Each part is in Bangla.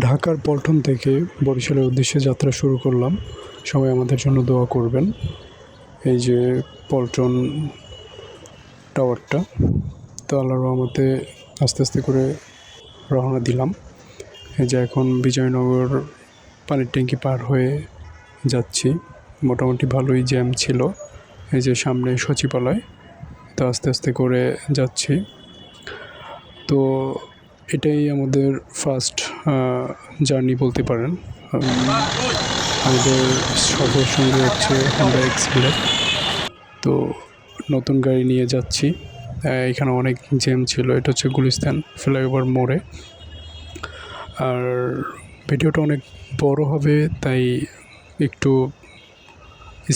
ঢাকার পল্টন থেকে বরিশালের উদ্দেশ্যে যাত্রা শুরু করলাম। সবাই আমাদের জন্য দোয়া করবেন। এই যে পল্টন টাওয়ারটা, তো আল্লাহর রহমতে আস্তে আস্তে করে রওনা দিলাম। এই যে এখন বিজয়নগর পানির ট্যাঙ্কি পার হয়ে যাচ্ছি। মোটামুটি ভালোই জ্যাম ছিল। এই যে সামনে সচিবালয়, তো আস্তে আস্তে করে যাচ্ছি। তো এটাই আমাদের ফার্স্ট জার্নি বলতে পারেন। আমাদের সফর সঙ্গে হচ্ছে হন্ডা এক্সপ্লেট তো নতুন গাড়ি নিয়ে যাচ্ছি। এখানে অনেক জ্যাম ছিল। এটা হচ্ছে গুলিস্তান ফ্লাইওভার মোড়ে। আর ভিডিওটা অনেক বড় হবে, তাই একটু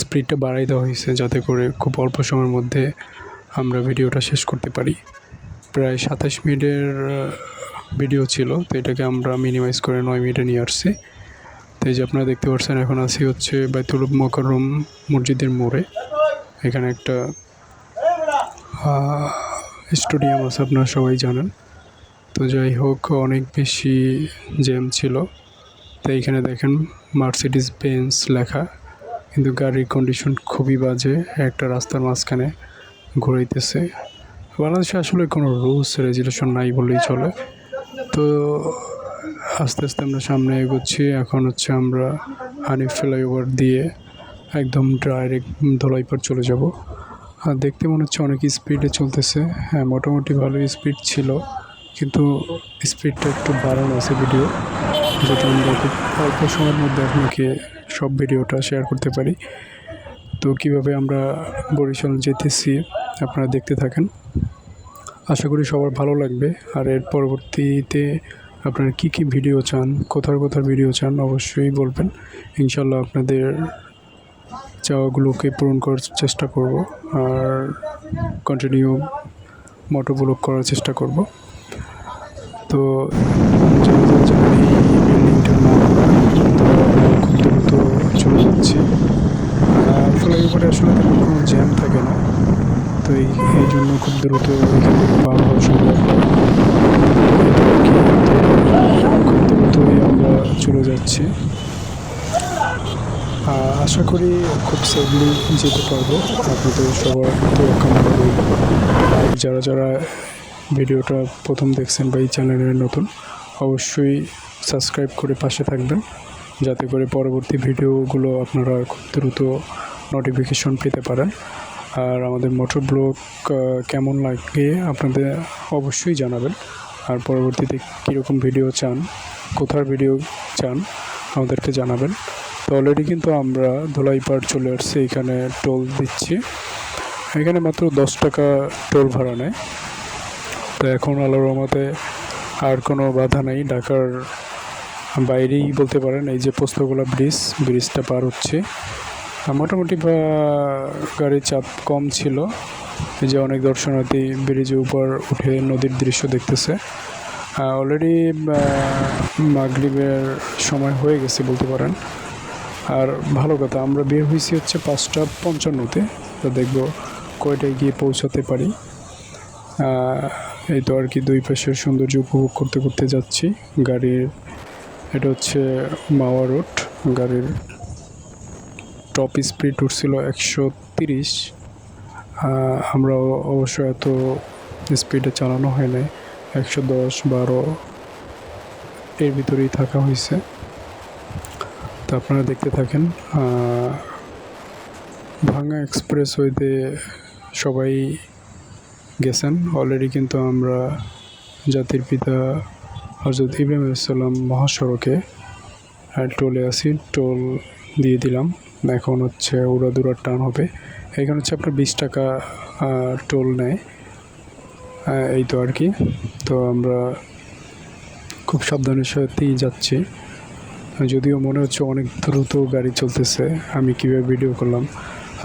স্পিডটা বাড়াই দেওয়া হয়েছে যাতে করে খুব অল্প সময়ের মধ্যে আমরা ভিডিওটা শেষ করতে পারি। প্রায় সাতাশ মিনিটের ভিডিও ছিল, তো এটাকে আমরা মিনিমাইজ করে নয় মিনিটে নিয়ে আসছি। তো এই যে আপনারা দেখতে পাচ্ছেন, এখন আছি হচ্ছে বাইতুল মোকাররম মসজিদের মোড়ে। এখানে একটা স্টেডিয়াম আছে, আপনারা সবাই জানেন। তো যাই হোক, অনেক বেশি জ্যাম ছিল। তো এইখানে দেখেন মার্সিডিস বেঞ্চ লেখা। কিন্তু গাড়ির কন্ডিশন খুবই বাজে, একটা রাস্তার মাঝখানে ঘুরাইতেছে। বাংলাদেশে আসলে কোনো রুলস রেজুলেশন নাই বললেই চলে। তো আস্তে আস্তে আমরা সামনে এগোচ্ছি। এখন হচ্ছে আমরা হানিফ ফ্লাইওভার দিয়ে একদম ডাইরেক্ট ধলাইপার চলে যাব। আর দেখতে মনে হচ্ছে অনেক স্পিডে চলতেছে। হ্যাঁ মোটামুটি ভালো স্পিড ছিল, কিন্তু স্পিডটা একটু বাড়ানো আছে ভিডিও যেটা আমরা খুব অল্প সময়ের মধ্যে আপনাকে সব ভিডিওটা শেয়ার করতে পারি। তো কীভাবে আমরা বরিশাল যেতেছি, আপনারা দেখতে থাকেন। আশা করি সবার ভালো লাগবে। আর এর পরবর্তীতে আপনারা কি কি ভিডিও চান, কোথার কোথার ভিডিও চান অবশ্যই বলবেন। ইনশাল্লাহ আপনাদের চাওয়াগুলোকে পূরণ করার চেষ্টা করব আর কন্টিনিউ মোটো ব্লগ করার চেষ্টা করব। তো খুব দ্রুত চলে যাচ্ছি। ফ্লাইওভারে আসলে কোনো জ্যাম থাকে না। তো এই জন্য খুব দ্রুত এখান সম্ভব। খুব দ্রুতই আমরা চলে যাচ্ছি। আশা করি খুব সেফলি যেতে পারব। আপনাদের সবার কামনা আর যারা যারা ভিডিওটা প্রথম দেখছেন বা এই চ্যানেলের নতুন, অবশ্যই সাবস্ক্রাইব করে পাশে থাকবেন। যাতে করে পরবর্তী ভিডিওগুলো আপনারা খুব দ্রুত নোটিফিকেশন পেতে পারেন। আর আমাদের মোটর ব্লগ কেমন লাগে আপনাদের অবশ্যই জানাবেন। আর পরবর্তীতে কীরকম ভিডিও চান, কোথার ভিডিও চান, আমাদেরকে জানাবেন। তো অলরেডি কিন্তু আমরা ধোলাইপাড় চলে আসছি, এখানে টোল দিচ্ছি। এখানে মাত্র দশ টাকা টোল ভাড়া নেয়। তো এখন আলোর রহমতে আর কোনো বাধা নেই। ঢাকার বাইরেই বলতে পারেন, এই যে পোস্তগোলা ব্রিজ, ব্রিজটা পার হচ্ছে। মোটামুটি গাড়ির চাপ কম ছিল। এই যে অনেক দর্শনার্থী ব্রিজের উপর উঠে নদীর দৃশ্য দেখতেছে। অলরেডি মাগরিবের সময় হয়ে গেছে বলতে পারেন। আর ভালো কথা, আমরা বের হয়েছি হচ্ছে পাঁচটা পঞ্চান্নতে। তো দেখব কয়টায় গিয়ে পৌঁছাতে পারি। এই তো আর কি দুই পাশের সৌন্দর্য উপভোগ করতে করতে যাচ্ছি। গাড়ির, এটা হচ্ছে মাওয়া রোড, গাড়ির টপ স্পিড উঠছিল একশো তিরিশ। আমরা অবশ্য এত স্পিডে চালানো হয় নাই। একশো দশ, বারো এর ভিতরেই থাকা হয়েছে। তো আপনারা দেখতে থাকেন ভাঙ্গা এক্সপ্রেস ওয়েতে সবাই গেছেন। অলরেডি কিন্তু আমরা জাতির পিতা হজরত ইব্রাহিম আলাইসাল্লাম মহাসড়কে টোলে আসি টোল দিয়ে দিলাম। এখন হচ্ছে উড়াদুরার টান হবে। এখানে হচ্ছে আপনার বিশ টাকা টোল নেয়। এই তো আর কি। তো আমরা খুব সাবধানের সাথেই যাচ্ছি। যদিও মনে হচ্ছে অনেক দ্রুত গাড়ি চলতেছে, আমি কীভাবে ভিডিও করলাম।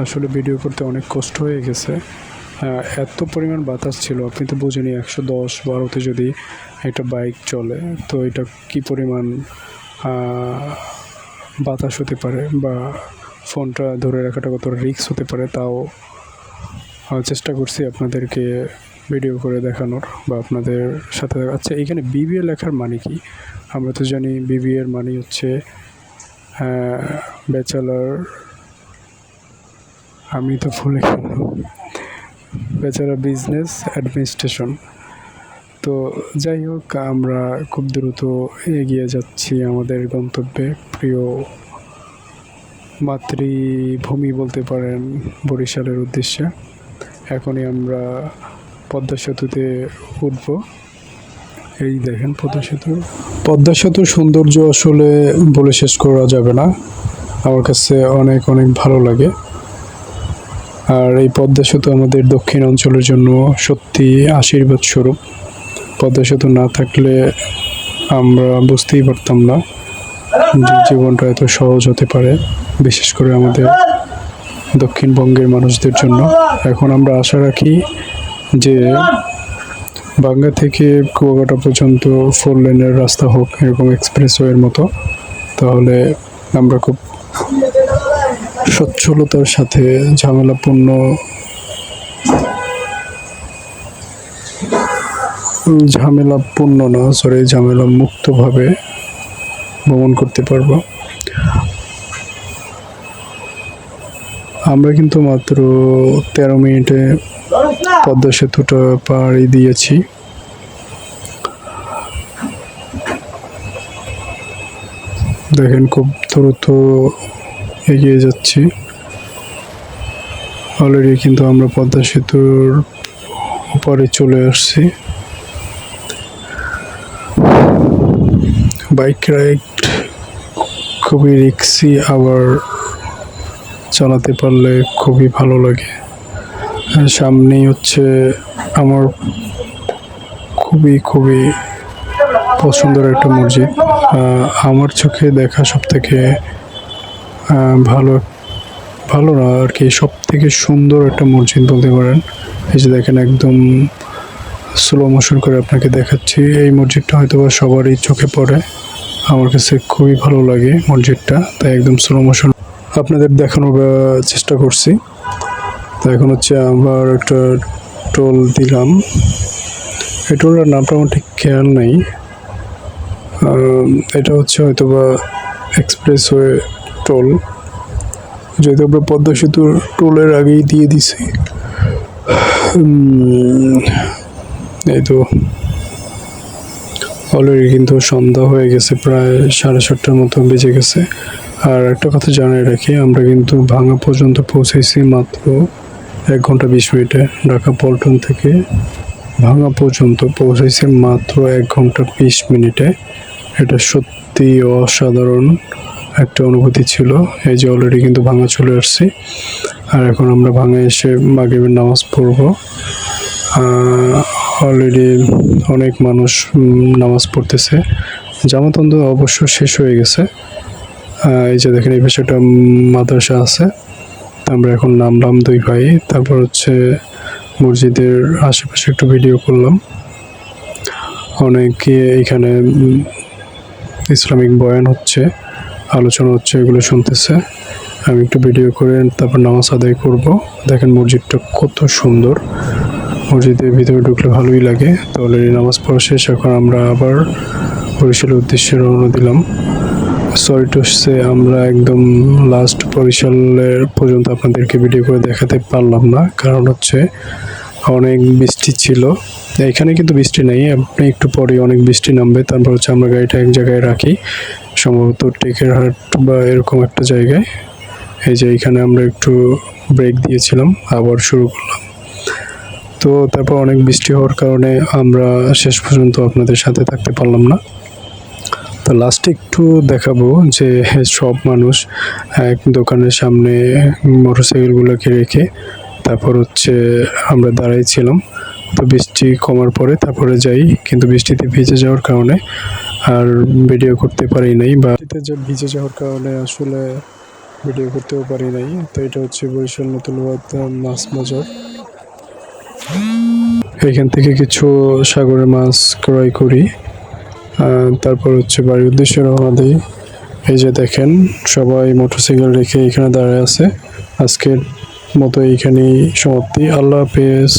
আসলে ভিডিও করতে অনেক কষ্ট হয়ে গেছে। এত পরিমাণ বাতাস ছিল, আপনি তো বুঝেনি একশো দশ, বারোতে যদি একটা বাইক চলে, তো এটা কি পরিমাণ বাতাস হতে পারে বা ফোনটা ধরে রাখাটা কত রিস্ক হতে পারে তাও চেষ্টা করছি আপনাদেরকে ভিডিও করে দেখানোর বা আপনাদের সাথে আচ্ছা এখানে বিবিএ লেখার মানে কি? আমরা তো জানি বিবিএ এর মানে হচ্ছে ব্যাচেলার আমি তো ভুলে ব্যাচেলার বিজনেস অ্যাডমিনিস্ট্রেশন তো যাই হোক, আমরা খুব দ্রুত এগিয়ে যাচ্ছি আমাদের গন্তব্যে। প্রিয় মাতৃভূমি বলতে পারেন বরিশালের উদ্দেশ্যে। এখনই আমরা পদ্মা সেতুতে উঠব। এই দেখেন পদ্মা সেতু। পদ্মা সেতুর সৌন্দর্য আসলে বলে শেষ করা যাবে না। আমার কাছে অনেক অনেক ভালো লাগে। আর এই পদ্মা সেতু আমাদের দক্ষিণ অঞ্চলের জন্য সত্যি আশীর্বাদ স্বরূপ। পদ্মা সেতু না থাকলে আমরা বুঝতেই পারতাম না। জীবনটা এত সহজ হতে পারে, বিশেষ করে আমাদের দক্ষিণবঙ্গের মানুষদের জন্য। এখন আমরা আশা রাখি যে বাংলা থেকে কুয়াকাটা পর্যন্ত ফোর লেনের রাস্তা হোক, এরকম এক্সপ্রেসওয়ের মতো, তাহলে আমরা খুব সচ্ছলতার সাথে ঝামেলাপূর্ণ ঝামেলাপূর্ণ না সরি ঝামেলা মুক্তভাবে ভ্রমণ করতে পারব। আমরা কিন্তু মাত্র তেরো মিনিটে পদ্মা সেতুটা পাড়ি দিয়েছি। দেখেন খুব দ্রুত এগিয়ে যাচ্ছি। অলরেডি কিন্তু আমরা পদ্মা সেতুর উপরে চলে আসছি। বাইক রাইড খুবই রিক্সি, আবার চালাতে পারলে খুবই ভালো লাগে। সামনেই হচ্ছে আমার খুবই খুবই পছন্দের একটা মসজিদ। আমার চোখে দেখা সব থেকে ভালো ভালো না, আর কি সব থেকে সুন্দর একটা মসজিদ বলতে পারেন। এই যে দেখেন একদম স্লো মোশন করে আপনাকে দেখাচ্ছি। এই মসজিদটা হয়তো সবারই চোখে পড়ে। আমার কাছে খুবই ভালো লাগে মসজিদটা, তাই একদম স্লো মোশন আপনাদের দেখানোর চেষ্টা করছি। তো এখন হচ্ছে আবার একটা টোল দিলাম। এই টোলটার নামটা আমার ঠিক খেয়াল নেই। এটা হচ্ছে হয়তো বা এক্সপ্রেসওয়ে টোল যেহেতু আমরা পদ্মা সেতুর টোলের আগেই দিয়ে দিছি। এই তো। অলরেডি কিন্তু সন্ধ্যা হয়ে গেছে, প্রায় সাড়ে সাতটার মতো বেজে গেছে। আর একটা কথা জানাই রাখি, আমরা কিন্তু ভাঙা পর্যন্ত পৌঁছেছি মাত্র এক ঘণ্টা বিশ মিনিটে। ঢাকা পল্টন থেকে ভাঙা পর্যন্ত পৌঁছেছি মাত্র এক ঘণ্টা বিশ মিনিটে। এটা সত্যি অসাধারণ একটা অনুভূতি ছিল, এই যে অলরেডি কিন্তু ভাঙা চলে আসছি। আর এখন আমরা ভাঙা এসে মাগরিবের নামাজ পড়ব। অলরেডি অনেক মানুষ নামাজ পড়তেছে। জামাতন্দ অবশ্য শেষ হয়ে গেছে। এই যে দেখেন, এই পাশে একটা মাদ্রাসা আছে। আমরা এখন নামলাম দুই ভাই। তারপর হচ্ছে মসজিদের আশেপাশে একটু ভিডিও করলাম। অনেকে এখানে ইসলামিক বয়ান হচ্ছে, আলোচনা হচ্ছে, এগুলো শুনতেছে। আমি একটু ভিডিও করে তারপর নামাজ আদায় করব। দেখেন মসজিদটা কত সুন্দর। মসজিদের ভিতরে ঢুকলে ভালোই লাগে। তো অলরেডি নামাজ পড়া শেষ, এখন আমরা আবার বরিশালের উদ্দেশ্যে রওনা দিলাম। সরি টু সে আমরা একদম লাস্ট বরিশালের পর্যন্ত আপনাদেরকে ভিডিও করে দেখাতে পারলাম না। কারণ হচ্ছে অনেক বৃষ্টি ছিল। এখানে কিন্তু বৃষ্টি নেই, আপনি একটু পরে অনেক বৃষ্টি নামবে। তারপর হচ্ছে আমরা গাড়িটা এক জায়গায় রাখি, সম্ভবত টেকেরহাট বা এরকম একটা জায়গায়। এই যে এখানে আমরা একটু ব্রেক দিয়েছিলাম, আবার শুরু করলাম। তো তারপর অনেক বৃষ্টি হওয়ার কারণে আমরা শেষ পর্যন্ত আপনাদের সাথে থাকতে পারলাম না। তো লাস্টে একটু দেখাবো যে সব মানুষ এক দোকানের সামনে মোটরসাইকেলগুলোকে রেখে তারপর হচ্ছে আমরা দাঁড়াই ছিলাম। তো বৃষ্টি কমার পরে তারপরে যাই, কিন্তু বৃষ্টিতে ভিজে যাওয়ার কারণে আর ভিডিও করতে পারি নাই বা যে ভিজে যাওয়ার কারণে আসলে ভিডিও করতেও পারি নাই। তো এটা হচ্ছে বরিশাল নতুন মাছ বাজার এখান থেকে কিছু সাগরের মাছ ক্রয় করি। তারপর হচ্ছে বাড়ির উদ্দেশ্যে রওনা দিই। এই যে দেখেন, সবাই মোটরসাইকেল রেখে এখানে দাঁড়ায় আছে। আজকের মতো এইখানেই সমাপ্তি। আল্লাহ হাফেজ।